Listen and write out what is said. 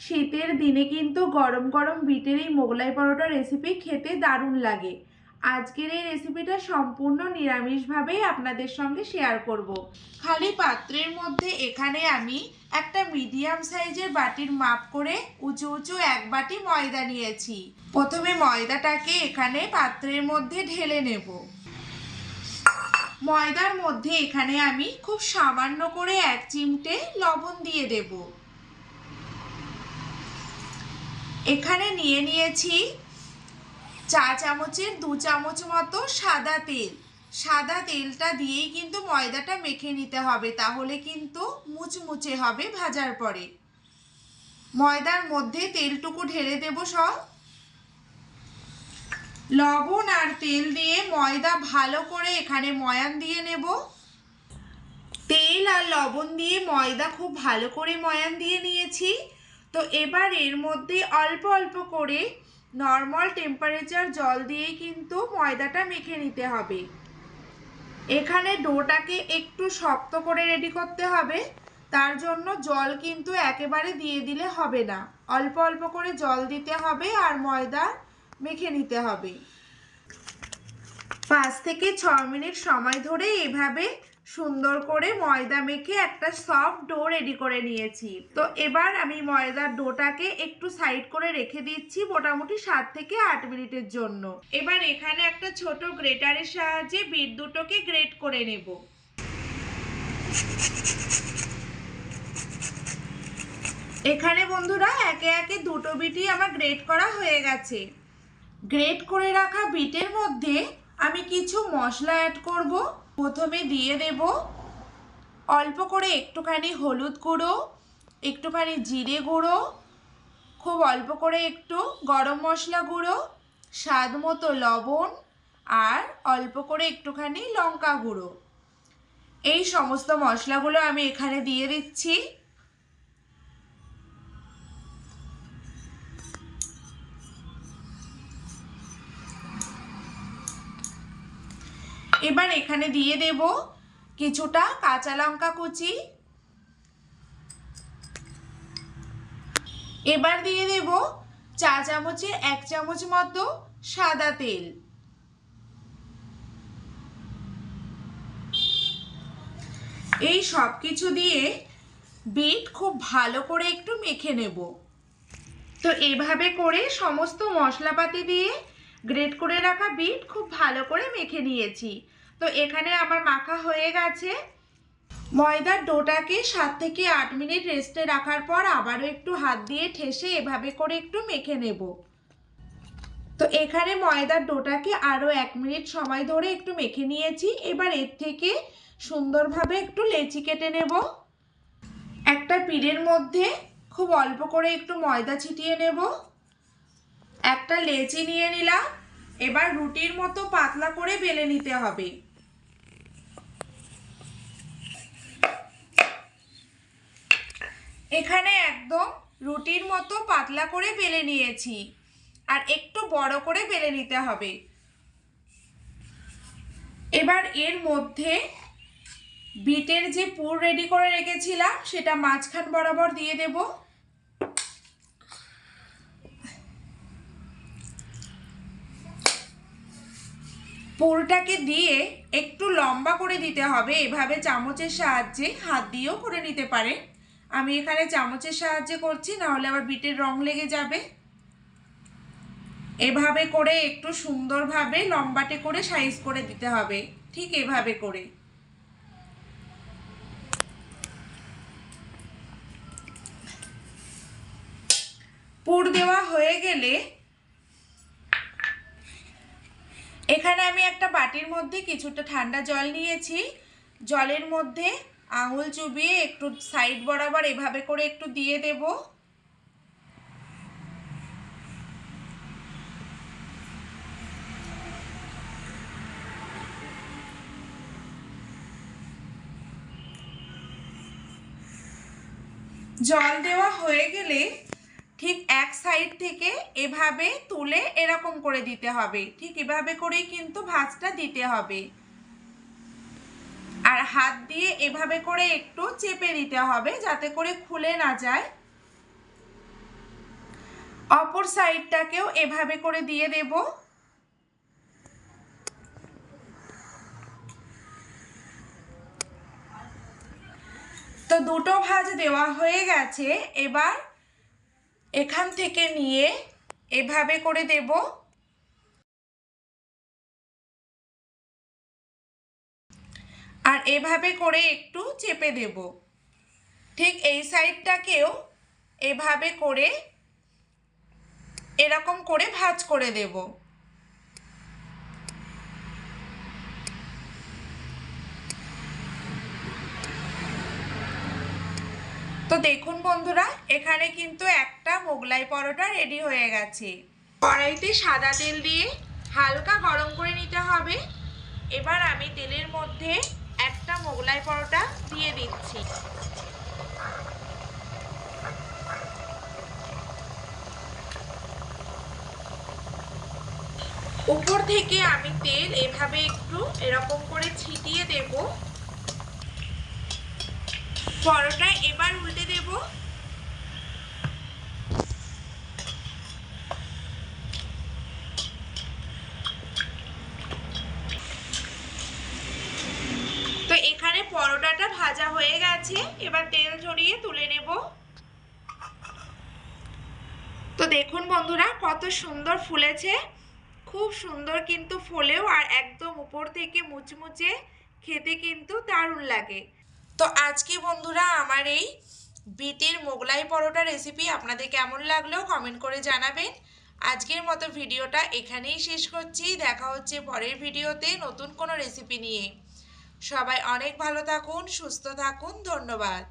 শীতের দিনে কিন্তু গরম গরম বিটের এই মোগলাই পরোটা রেসিপি খেতে দারুণ লাগে। আজকের এই রেসিপিটা সম্পূর্ণ নিরামিষভাবেই আপনাদের সঙ্গে শেয়ার করব। খালি পাত্রের মধ্যে এখানে আমি একটা মিডিয়াম সাইজের বাটির মাপ করে উঁচু উঁচু এক বাটি ময়দা নিয়েছি। প্রথমে ময়দাটাকে এখানে পাত্রের মধ্যে ঢেলে নেব। ময়দার মধ্যে এখানে আমি খুব সামান্য করে এক চিমটে লবণ দিয়ে দেব। এখানে নিয়ে নিয়েছি চা চামচের দু চামচ মতো সাদা তেল। সাদা তেলটা দিয়েই কিন্তু ময়দাটা মেখে নিতে হবে, তাহলে কিন্তু মুচমুচে হবে ভাজার পরে। ময়দার মধ্যে তেলটুকু ঢেলে দেব সব। লবণ আর তেল দিয়ে ময়দা ভালো করে এখানে ময়ান দিয়ে নেব। তেল আর লবণ দিয়ে ময়দা খুব ভালো করে ময়ান দিয়ে নিয়েছি। তো এবার এর মধ্যে অল্প অল্প করে নর্মাল টেম্পারেচার জল দিয়েই কিন্তু ময়দাটা মেখে নিতে হবে। এখানে ডোটাকে একটু শক্ত করে রেডি করতে হবে। তার জন্য জল কিন্তু একেবারে দিয়ে দিলে হবে না। অল্প অল্প করে জল দিতে হবে আর ময়দা মেখে নিতে হবে। পাঁচ থেকে ছ মিনিট সময় ধরে এভাবে সুন্দর করে ময়দা মেখে একটা সফট ডো রেডি করে নিয়েছি। তো এবার আমি ময়দার ডোটাকে একটু সাইড করে রেখে দিচ্ছি মোটামুটি সাত থেকে আট মিনিটের জন্য। এবার এখানে একটা ছোট গ্রেটারের সাহায্যে বিট দুটোকে গ্রেট করে নেব। এখানে বন্ধুরা একে একে দুটো বিটই আমার গ্রেট করা হয়ে গেছে। গ্রেট করে রাখা বিটের মধ্যে আমি কিছু মশলা অ্যাড করব। প্রথমে দিয়ে দেব অল্প করে একটুখানি হলুদ গুঁড়ো, একটুখানি জিরে গুঁড়ো, খুব অল্প করে একটু গরম মশলা গুঁড়ো, স্বাদ মতো লবণ আর অল্প করে একটুখানি লঙ্কা গুঁড়ো। এই সমস্ত মশলাগুলো আমি এখানে দিয়ে দিচ্ছি। এবার এখানে দিয়ে দেব কিছুটা কাঁচা লঙ্কা কুচি। এবার দিয়ে দেব চা চামচের এক চামচ মতো সাদা তেল। এই সব কিছু দিয়ে বিট খুব ভালো করে একটু মেখে নেব। তো এভাবে করে সমস্ত মশলাপাতি দিয়ে গ্রেট করে রাখা বিট খুব ভালো করে মেখে নিয়েছি। তো এখানে আমার মাখা হয়ে গেছে। ময়দার ডোটাকে সাত থেকে আট মিনিট রেস্টে রাখার পর আবারও একটু হাত দিয়ে ঠেসে এভাবে করে একটু মেখে নেব। তো এখানে ময়দার ডোটাকে আরও এক মিনিট সময় ধরে একটু মেখে নিয়েছি। এবার এর থেকে সুন্দরভাবে একটু লেচি কেটে নেব। একটা পিড়ের মধ্যে খুব অল্প করে একটু ময়দা ছিটিয়ে নেব। একটা লেচি নিয়ে নিলাম। এবার রুটির মতো পাতলা করে বেলে নিতে হবে। এখানে একদম রুটির মতো পাতলা করে বেলে নিয়েছি। আর একটু বড় করে বেলে নিতে হবে। এবার এর মধ্যে বিটের যে পুর রেডি করে রেখেছিলাম, সেটা মাঝখান বরাবর দিয়ে দেবো। পুরটাকে দিয়ে একটু লম্বা করে দিতে হবে। এভাবে চামচের সাহায্যে হাত দিয়েও করে নিতে পারে আমি এখানে চামচের সাহায্যে করছি, নাহলে আবার বিটের রং লেগে যাবে। এভাবে করে একটু সুন্দরভাবে লম্বাটে করে সাইজ করে দিতে হবে, ঠিক এভাবে করে। পুর দেওয়া হয়ে গেলে এখানে আমি একটা বাটির মধ্যে কিছুটা ঠান্ডা জল নিয়েছি। জলের মধ্যে আঙুল চুবিয়ে একটু সাইড বরাবর এভাবে করে একটু দিয়ে দেব। জল দেওয়া হয়ে গেলে ঠিক এক সাইড থেকে এভাবে তুলে এরকম করে দিতে হবে। ঠিক এভাবে করেই কিন্তু ভাঁজটা দিতে হবে। আর হাত দিয়ে এভাবে করে একটু চেপে দিতে হবে যাতে করে খুলে না যায়। অপর সাইডটাকেও এভাবে করে দিয়ে দেব। তো দুটো ভাজ দেওয়া হয়ে গেছে, এবার এখান থেকে নিয়ে এভাবে করে দেব। আর এভাবে করে একটু চেপে দেব। ঠিক এই সাইডটাকেও এভাবে করে এরকম করে ভাজ করে দেব। তো দেখুন বন্ধুরা, এখানে কিন্তু একটা মোগলাই পরোটা রেডি হয়ে গেছে। কড়াইতে সাদা তেল দিয়ে হালকা গরম করে নিতে হবে। এবার আমি তেলের মধ্যে একটা মোগলাই পরোটা দিয়ে দিচ্ছি। উপর থেকে আমি তেল এভাবে একটু এরকম করে ছিটিয়ে দেব। পরোটা এবার উল্টে দেব তো এখানে পরোটাটা ভাজা হয়ে গেছে, এবার তেল ঝরিয়ে তুলে নেব। তো দেখুন বন্ধুরা, কত সুন্দর ফুলেছে। খুব সুন্দর কিন্তু ফোলেও আর একদম উপর থেকে মুচমুচে, খেতে কিন্তু দারুণ লাগে। তো আজকে বন্ধুরা আমার এই বিটের মোগলাই পরোটা রেসিপি আপনাদের কেমন লাগল কমেন্ট করে জানাবেন। আজকের মতো ভিডিওটা এখানেই শেষ করছি। দেখা হচ্ছে পরের ভিডিওতে নতুন কোনো রেসিপি নিয়ে। সবাই অনেক ভালো থাকুন সুস্থ থাকুন ধন্যবাদ।